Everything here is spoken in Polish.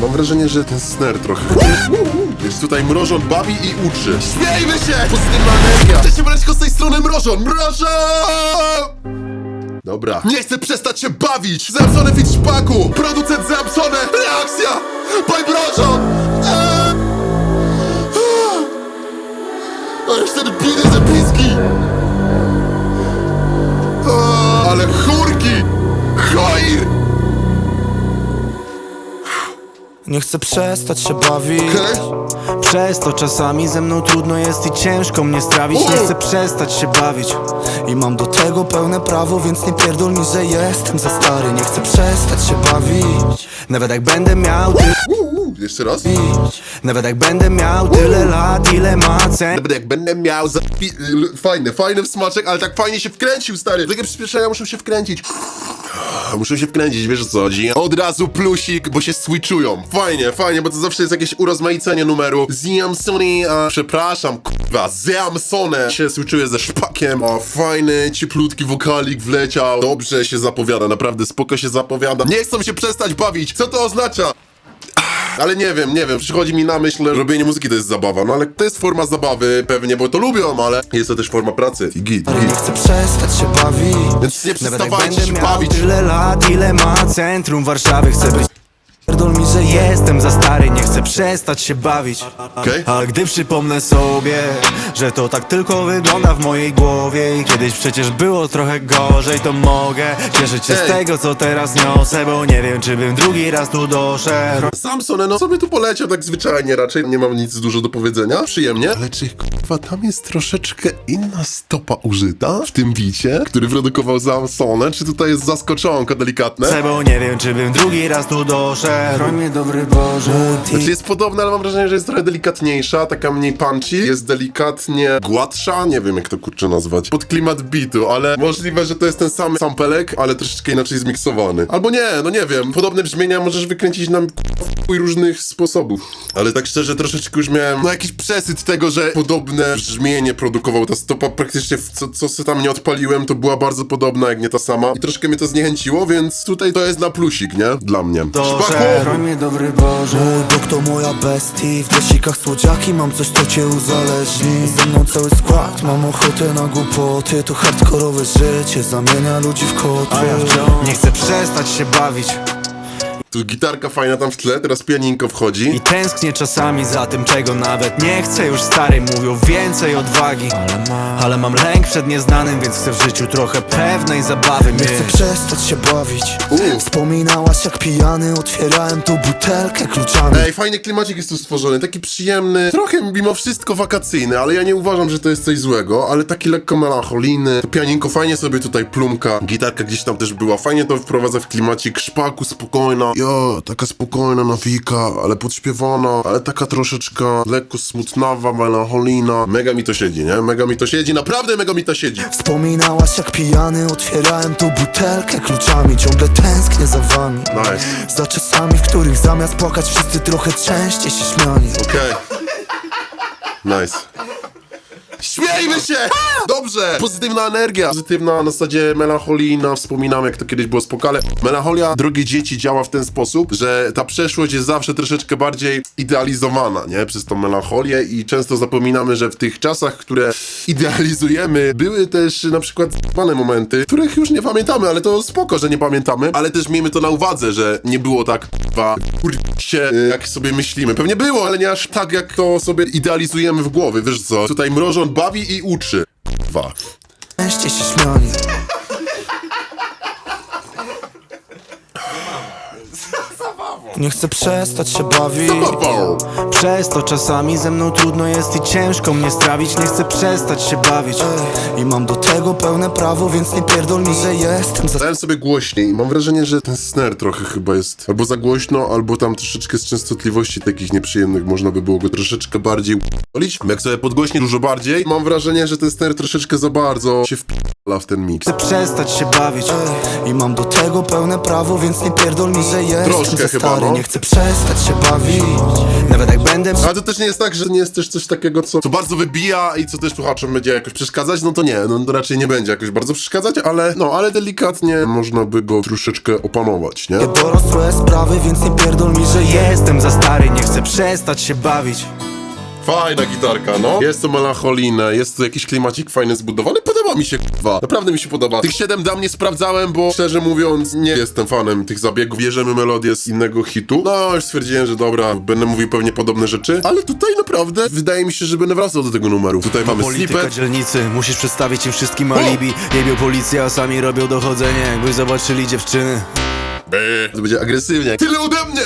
Mam wrażenie, że ten snare trochę... Jest tutaj mrożon bawi i uczy. Śmiejmy się! Pozytywna energia! Cześć, Breczko, z tej strony mrożon! Mrożon! Dobra. Nie chcę przestać się bawić! Zamsone fit szpaku! Producent Zamsone! Reakcja! By Mrożon! Eee! Ależ ten biny zapiski! A, Ale chórki! Choir! Nie chcę przestać się bawić Okej? Przez to czasami ze mną trudno jest i ciężko mnie strawić Nie chcę przestać się bawić I mam do tego pełne prawo, więc nie pierdol mi, że jestem za stary Nie chcę przestać się bawić Nawet jak będę miał jeszcze raz. Nawet jak będę miał tyle lat, ile ma cen Nawet jak będę miał za... Fajny, fajny smaczek, ale tak fajnie się wkręcił, stary. Takie przyspieszenia muszą się wkręcić. Muszą się wkręcić, wiesz o co chodzi? Od razu plusik, bo się switchują. Fajnie, fajnie, bo to zawsze jest jakieś urozmaicenie numeru. Ziamsony, a przepraszam, kurwa, Ziamsone się switchuje ze szpakiem. O, fajny, cieplutki wokalik wleciał. Dobrze się zapowiada, naprawdę spoko się zapowiada. Nie chcą się przestać bawić. Co to oznacza? Ale nie wiem, nie wiem, przychodzi mi na myśl, że robienie muzyki to jest zabawa, no ale to jest forma zabawy pewnie, bo to lubią, ale jest to też forma pracy. I git, Nie git. chcę przestać się bawić Więc nie Nawet jak przestawajcie będę się miał bawić. tyle lat, ile ma centrum Warszawy Chcę być Pierdol mi, że jestem za stary Nie chcę przestać się bawić Okej? A gdy przypomnę sobie, że to tak tylko wygląda w mojej głowie I kiedyś przecież było trochę gorzej, to mogę Cieszyć się Ej. z tego, co teraz niosę Bo nie wiem, czy bym drugi raz tu doszedł Samson, no sobie tu poleciał tak zwyczajnie raczej, nie mam nic dużo do powiedzenia, przyjemnie. Ale czy kurwa tam jest troszeczkę inna stopa użyta w tym bicie, który produkował Samsonę, czy tutaj jest zaskoczonko delikatne? Bo nie wiem, czy bym drugi raz tu doszedł Chroń mnie, dobry Boże Znaczy jest podobna, ale mam wrażenie, że jest trochę delikatniejsza, taka mniej punchy, jest delikatnie gładsza, nie wiem jak to kurczę nazwać, pod klimat beatu, ale możliwe, że to jest ten sam sampelek, ale troszeczkę inaczej zmiksowany. Albo nie, no nie wiem, podobne brzmienia możesz wykręcić na chuj różnych sposobów. Ale tak szczerze, troszeczkę już miałem, no jakiś przesyt tego, że podobne brzmienie produkował ta stopa, praktycznie w co, co sobie tam nie odpaliłem, to była bardzo podobna, jak nie ta sama. I troszkę mnie to zniechęciło, więc tutaj to jest na plusik, nie? Dla mnie. Doszedł, Szpaku! mnie, dobry Boże Mój Bóg to moja bestii W dresikach słodziaki mam coś, co cię uzależni Ze mną cały skład, mam ochotę na głupoty To hardkorowe życie, zamienia ludzi w koty A ja wciąż nie chcę przestać się bawić Tu gitarka fajna tam w tle, teraz pianinko wchodzi. I tęsknię czasami za tym, czego nawet nie chcę Już stary mówią więcej odwagi. Ale mam lęk przed nieznanym, więc chcę w życiu trochę pewnej zabawy Nie chcę przestać się bawić. U. Wspominałaś jak pijany otwierałem tu butelkę kluczami. Ej, fajny klimacik jest tu stworzony, taki przyjemny, trochę mimo wszystko wakacyjny, ale ja nie uważam, że to jest coś złego, ale taki lekko melancholijny. To pianinko fajnie sobie tutaj plumka, gitarka gdzieś tam też była, fajnie to wprowadza w klimacik, szpaku spokojna, jo, taka spokojna nawika, ale podśpiewana, ale taka troszeczkę lekko smutnawa, melancholijna. Mega mi to siedzi, nie? Mega mi to siedzi, naprawdę mega mi to siedzi. Wspominałaś jak pijany otwierałem tu butelkę kluczami Ciągle tęsknię za wami Nice. Za czasami, w których zamiast płakać wszyscy trochę częściej się śmiali Okej. Nice. Śmiejmy się! Dobrze! Pozytywna energia. Pozytywna na zasadzie melancholijna. Wspominam, jak to kiedyś było spokale. Melancholia, drogie dzieci, działa w ten sposób, że ta przeszłość jest zawsze troszeczkę bardziej idealizowana, nie? Przez tą melancholię i często zapominamy, że w tych czasach, które idealizujemy, były też na przykład zwane momenty, których już nie pamiętamy, ale to spoko, że nie pamiętamy, ale też miejmy to na uwadze, że nie było tak, kurwa, się, jak sobie myślimy. Pewnie było, ale nie aż tak, jak to sobie idealizujemy w głowie, wiesz co? Tutaj mrożon bawi i uczy. Kurwa. Częściej się śmiali Nie chcę przestać się bawić. Przez to czasami ze mną trudno jest i ciężko mnie strawić Nie chcę przestać się bawić I mam do tego pełne prawo, więc nie pierdol mi, że jestem za Dałem sobie głośniej i mam wrażenie, że ten snare trochę chyba jest albo za głośno, albo tam troszeczkę z częstotliwości takich nieprzyjemnych można by było go troszeczkę bardziej olić. Jak sobie podgłośnię dużo bardziej, mam wrażenie, że ten snare troszeczkę za bardzo się w w ten miks. Chcę przestać się bawić Ej, I mam do tego pełne prawo, więc nie pierdol mi, że jestem Troszkę za chyba, stary no. Nie chcę przestać się bawić Nawet jak będę Ale to też nie jest tak, że nie jest też coś takiego, co, co bardzo wybija i co też słuchaczom będzie jakoś przeszkadzać, no to nie, no to raczej nie będzie jakoś bardzo przeszkadzać, ale no, ale delikatnie można by go troszeczkę opanować, nie? dorosłe sprawy, więc nie pierdol mi, że jestem za stary Nie chcę przestać się bawić Fajna gitarka, no. Jest to melancholijne, jest to jakiś klimacik fajny zbudowany, podoba mi się, k***wa. Naprawdę mi się podoba. Tych 7 dam nie sprawdzałem, bo szczerze mówiąc nie jestem fanem tych zabiegów. Bierzemy melodię z innego hitu. No, już stwierdziłem, że dobra, będę mówił pewnie podobne rzeczy, ale tutaj naprawdę wydaje mi się, że będę wracał do tego numeru. Tutaj mamy Polityka snippet. dzielnicy, musisz przedstawić im wszystkim alibi Jebią policja, a sami robią dochodzenie Jakby zobaczyli dziewczyny To będzie agresywnie. Tyle ode mnie!